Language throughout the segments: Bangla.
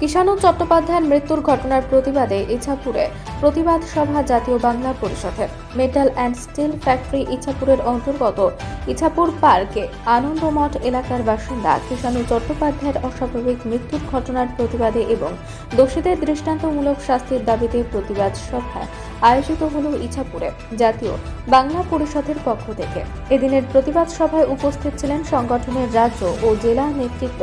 কিষাণু চট্টোপাধ্যায়ের মৃত্যুর ঘটনার প্রতিবাদে ইছাপুরে প্রতিবাদ সভা জাতীয় বাংলা পরিষদের। মেটাল অ্যান্ড স্টিল ফ্যাক্টরি ইছাপুরের অন্তর্গত ইছাপুর পার্কে আনন্দমঠ এলাকার বাসিন্দা কিষাণু চট্টোপাধ্যায়ের অস্বাভাবিক মৃত্যুর ঘটনার প্রতিবাদে এবং দোষীদের দৃষ্টান্তমূলক শাস্তির দাবিতে প্রতিবাদ সভা আয়োজিত হল ইছাপুরে, জাতীয় বাংলা পরিষদের পক্ষ থেকে। এদিনের প্রতিবাদ সভায় উপস্থিত ছিলেন সংগঠনের রাজ্য ও জেলা নেতৃত্ব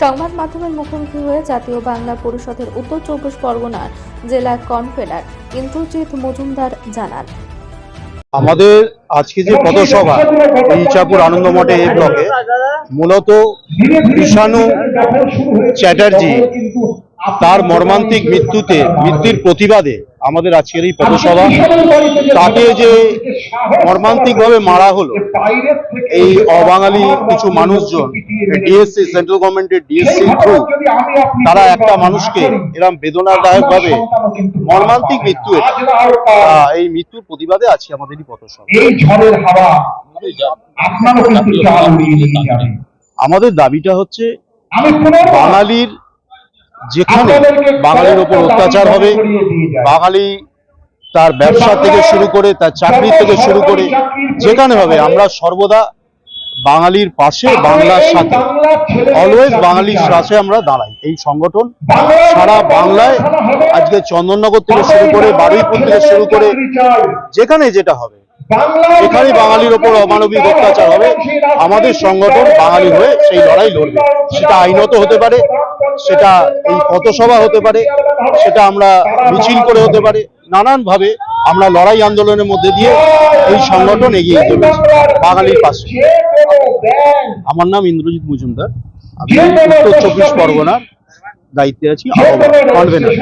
সংবাদ মাধ্যমের মুখোমুখি হয়ে জাতীয় বাংলা পরিষদের উত্তর চব্বিশ পরগনার জেলা কনভেনার ইন্দ্রজিৎ মজুমদার জানান। আমাদের আজকে যে পথসভা এই ইচ্ছাপুর আনন্দমঠে এই ব্লকে, মূলত বিষাণু চ্যাটার্জি তার মর্মান্তিক মৃত্যুতে, মৃত্যুর প্রতিবাদে আমাদের আজকের এই পথসভা তাকে যে মর্মান্তিকভাবে মারা হলো এই অবাঙালি কিছু মানুষজন ডিএসসি সেন্ট্রাল গভর্নমেন্টের ডিএসসি থ্রু তারা একটা মানুষকে এরম বেদনাদায়কভাবে মর্মান্তিক মৃত্যু এই মৃত্যুর প্রতিবাদে আজকে আমাদের এই পথসভা আমাদের দাবিটা হচ্ছে বাঙালির যেখানে বাঙালির ওপর অত্যাচার হবে বাঙালি তার ব্যবসা থেকে শুরু করে তার চাকরি থেকে শুরু করে যেখানে হবে আমরা সর্বদা বাঙালির পাশে বাংলার সাথে। অলওয়েজ বাঙালির সাথে আমরা দাঁড়াই। এই সংগঠন সারা বাংলায় আজকে চন্দননগর থেকে শুরু করে বারুইপুর থেকে শুরু করে যেখানে যেটা হবে এখানে বাঙালির ওপর অমানবিক অত্যাচার হবে আমাদের সংগঠন বাঙালি হয়ে সেই লড়াই লড়বে। সেটা আইনত হতে পারে। সেটা এই পথসভা হতে পারে সেটা আমরা মিছিল করে হতে পারে নানানভাবে আমরা লড়াই আন্দোলনের মধ্যে দিয়ে এই সংগঠন এগিয়ে চলেছে বাঙালির পাশে। আমার নাম ইন্দ্রজিৎ মজুমদার আমি উত্তর চব্বিশ পরগনার দায়িত্বে আছি কনভেনার